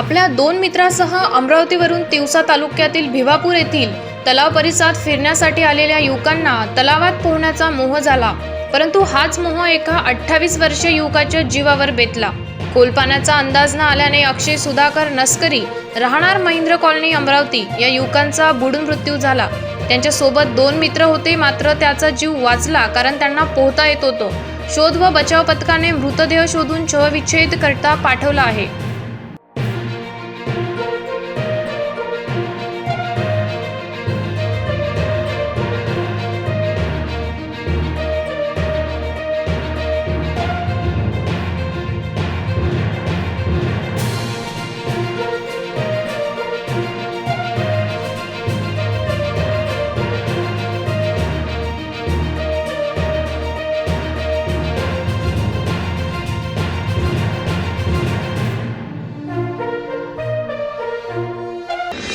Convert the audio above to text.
आपल्या दोन मित्रासह अमरावतीवरून तिवसा तालुक्यातील भिवापूर येथील तलाव परिसरात फिरण्यासाठी आलेल्या युवकांना तलावात पोहण्याचा मोह झाला. परंतु हाच मोह एका अठ्ठावीस वर्षीय युवकाच्या जीवावर बेतला. खोलपाण्याचा अंदाज न आल्याने अक्षय सुधाकर नस्करी राहणार महेंद्र कॉलनी अमरावती या युवकांचा बुडून मृत्यू झाला. त्यांच्यासोबत दोन मित्र होते मात्र त्याचा जीव वाचला कारण त्यांना पोहता येत होतं. शोध व बचाव पथकाने मृतदेह शोधून शवविच्छेद करता पाठवला आहे.